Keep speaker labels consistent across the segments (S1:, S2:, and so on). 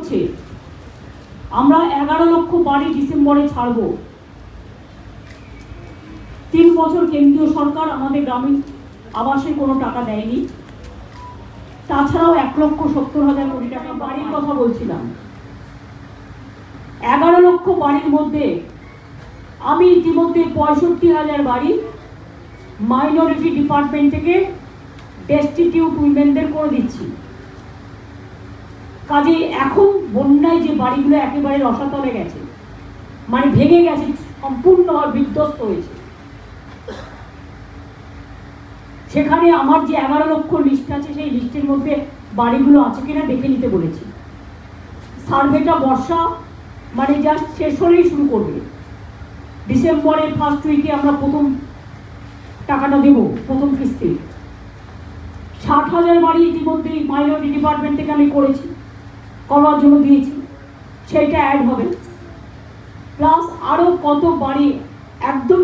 S1: হচ্ছে। আমরা এগারো লক্ষ বাড়ি ডিসেম্বরে ছাড়ব। তিন বছর কেন্দ্রীয় সরকার আমাদের গ্রামীণ আবাসে কোনো টাকা দেয়নি। তাছাড়াও এক লক্ষ সত্তর হাজার কোটি টাকা বাড়ির কথা বলছিলাম। এগারো লক্ষ বাড়ির মধ্যে আমি ইতিমধ্যে পঁয়ষট্টি হাজার বাড়ি মাইনরিটি ডিপার্টমেন্ট থেকে ডেস্টিটিউট উইমেনদের করে দিচ্ছি। কাজে এখন বন্যায় যে বাড়িগুলো একেবারে রসাতলে গেছে মানে ভেঙে গেছে, সম্পূর্ণভাবে বিধ্বস্ত হয়েছে। সেখানে আমার যে এগারো লক্ষ লিস্ট আছে, সেই লিস্টের মধ্যে বাড়িগুলো আছে কিনা দেখে নিতে বলেছি। সার্ভেটা বর্ষা মানে জাস্ট শেষ হলেই শুরু করবে। ডিসেম্বরের ফার্স্ট উইকে আমরা প্রথম টাকাটা দেব, প্রথম কিস্তি। ষাট হাজার বাড়ি ইতিমধ্যেই মাইনরিটি ডিপার্টমেন্ট থেকে আমি করেছি। করবার জন্য দিয়েছি। সেইটা অ্যাড হবে। প্লাস আরও কত বাড়ি, একদম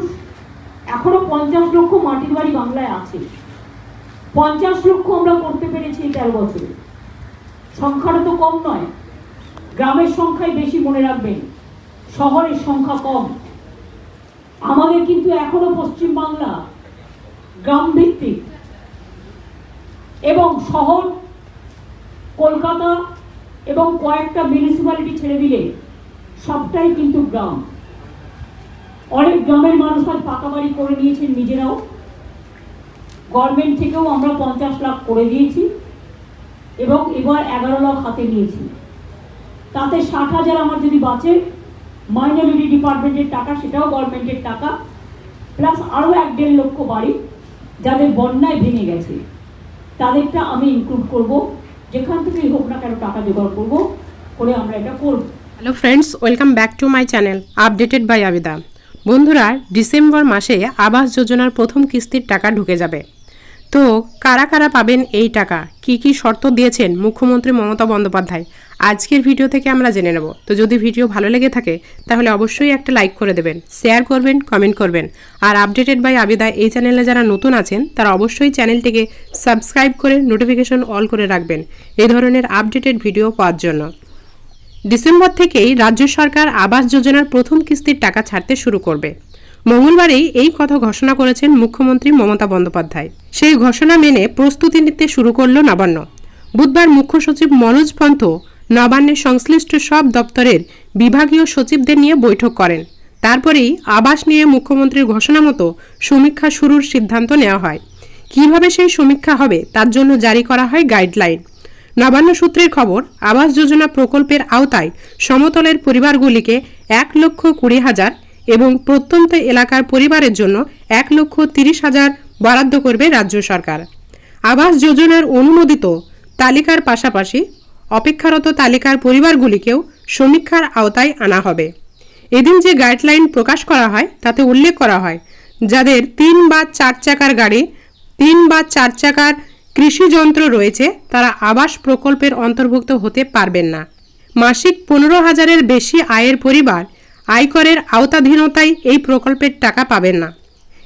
S1: এখনও পঞ্চাশ লক্ষ মাটির বাড়ি বাংলায় আছে। পঞ্চাশ লক্ষ আমরা করতে পেরেছি এই তেরো বছরে। সংখ্যাটা তো কম নয়। গ্রামের সংখ্যাই বেশি মনে রাখবেন। শহরের সংখ্যা কম। আমাদের কিন্তু এখনও পশ্চিম বাংলা গ্রাম ভিত্তিক এবং শহর, কলকাতা এবং কয়েকটা মিউনিসিপ্যালিটি ছেড়ে দিলে সবটাই কিন্তু গ্রাম। অনেক গ্রামের মানুষ আজ পাকা বাড়ি করে নিয়েছেন নিজেরাও। গভর্নমেন্ট থেকেও আমরা পঞ্চাশ লাখ করে দিয়েছি এবং এবার এগারো লাখ হাতে নিয়েছি। তাতে ষাট হাজার আমার যদি বাঁচে মাইনরিটি ডিপার্টমেন্টের টাকা, সেটাও গভর্নমেন্টের টাকা প্লাস আরও এক দেড় লক্ষ বাড়ি, যাদের বন্যায় ভেঙে গেছে, তাদেরটা আমি ইনক্লুড করব। যেখান হোক না কেন টাকা জোগাড় করব, করে আমরা এটা করব।
S2: Hello friends welcome back to my channel updated by Abida বন্ধুরা, ডিসেম্বর মাসে আবাস যোজনার প্রথম কিস্তির টাকা ঢুকে যাবে। তো কারা কারা পাবেন এই টাকা? কি কি শর্ত দিয়েছেন মুখ্যমন্ত্রী মমতা বন্দ্যোপাধ্যায়? আজকের ভিডিও থেকে আমরা জেনে নেব। তো যদি ভিডিও ভালো লেগে থাকে, তাহলে অবশ্যই একটা লাইক করে দেবেন, শেয়ার করবেন, কমেন্ট করবেন। আর আপডেটেড বাই আবিদা এই চ্যানেলে যারা নতুন আছেন, তারা অবশ্যই চ্যানেলটিকে সাবস্ক্রাইব করে নোটিফিকেশন অল করে রাখবেন এই ধরনের আপডেটেড ভিডিও পাওয়ার জন্য। ডিসেম্বর থেকেই রাজ্য সরকার আবাস যোজনার প্রথম কিস্তির টাকা ছাড়তে শুরু করবে। মঙ্গলবারেই এই কথা ঘোষণা করেছেন মুখ্যমন্ত্রী মমতা বন্দ্যোপাধ্যায়। সেই ঘোষণা মেনে প্রস্তুতি নিতে শুরু করল নবান্ন। বুধবার মুখ্য সচিব মনোজ পন্থ নবান্নের সংশ্লিষ্ট সব দপ্তরের বিভাগীয় সচিবদের নিয়ে বৈঠক করেন। তারপরেই আবাস নিয়ে মুখ্যমন্ত্রীর ঘোষণা মতো সমীক্ষা শুরুর সিদ্ধান্ত নেওয়া হয়। কীভাবে সেই সমীক্ষা হবে তার জন্য জারি করা হয় গাইডলাইন। নবান্ন সূত্রের খবর, আবাস যোজনা প্রকল্পের আওতায় সমতলের পরিবারগুলিকে এক লক্ষ কুড়ি হাজার এবং প্রত্যন্ত এলাকার পরিবারের জন্য এক লক্ষ তিরিশ হাজার বরাদ্দ করবে রাজ্য সরকার। আবাস যোজনার অনুমোদিত তালিকার পাশাপাশি অপেক্ষারত তালিকার পরিবারগুলিকেও সমীক্ষার আওতায় আনা হবে। এদিন যে গাইডলাইন প্রকাশ করা হয়, তাতে উল্লেখ করা হয়, যাদের তিন বা চার চাকার গাড়ি, তিন বা চার চাকার কৃষি যন্ত্র রয়েছে, তারা আবাস প্রকল্পের অন্তর্ভুক্ত হতে পারবেন না। মাসিক পনেরো হাজারের বেশি আয়ের পরিবার আয়করের আওতাধীনতায় এই প্রকল্পের টাকা পাবেন না।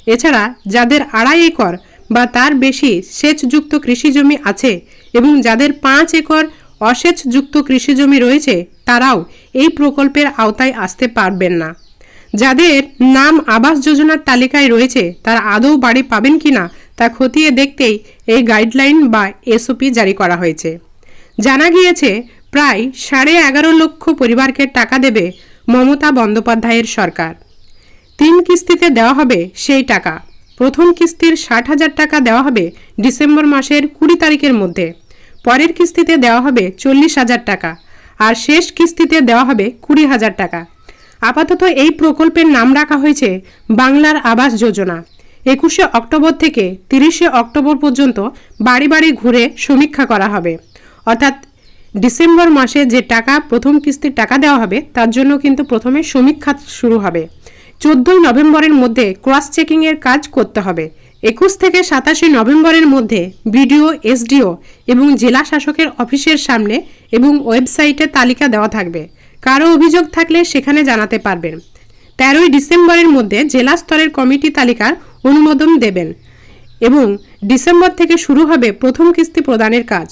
S2: এছাড়া যাদের আড়াই একর বা তার বেশি সেচযুক্ত কৃষি জমি আছে এবং যাদের পাঁচ একর অসেচযুক্ত কৃষি জমি রয়েছে, তারাও এই প্রকল্পের আওতায় আসতে পারবেন না। যাদের নাম আবাস যোজনার তালিকায় রয়েছে, তারা আদৌ বাড়ি পাবেন কিনা তা খতিয়ে দেখতেই এই গাইডলাইন বা এসওপি জারি করা হয়েছে। জানা গিয়েছে, প্রায় সাড়ে এগারো লক্ষ পরিবারকে টাকা দেবে মমতা বন্দ্যোপাধ্যায়ের সরকার। তিন কিস্তিতে দেওয়া হবে সেই টাকা। প্রথম কিস্তির ষাট হাজার টাকা দেওয়া হবে ডিসেম্বর মাসের কুড়ি তারিখের মধ্যে। পরের কিস্তিতে দেওয়া হবে চল্লিশ হাজার টাকা আর শেষ কিস্তিতে দেওয়া হবে কুড়ি হাজার টাকা। আপাতত এই প্রকল্পের নাম রাখা হয়েছে বাংলার আবাস যোজনা। একুশে অক্টোবর থেকে তিরিশে অক্টোবর পর্যন্ত বাড়ি বাড়ি ঘুরে সমীক্ষা করা হবে। অর্থাৎ ডিসেম্বর মাসে যে টাকা, প্রথম কিস্তির টাকা দেওয়া হবে, তার জন্য কিন্তু প্রথমে সমীক্ষা শুরু হবে। চোদ্দই নভেম্বরের মধ্যে ক্রস চেকিংয়ের কাজ করতে হবে। একুশ থেকে সাতাশে নভেম্বরের মধ্যে বিডিও, এসডিও এবং জেলা শাসকের অফিসের সামনে এবং ওয়েবসাইটে তালিকা দেওয়া থাকবে। কারও অভিযোগ থাকলে সেখানে জানাতে পারবেন। তেরোই ডিসেম্বরের মধ্যে জেলা স্তরের কমিটি তালিকার অনুমোদন দেবেন এবং ডিসেম্বর থেকে শুরু হবে প্রথম কিস্তি প্রদানের কাজ।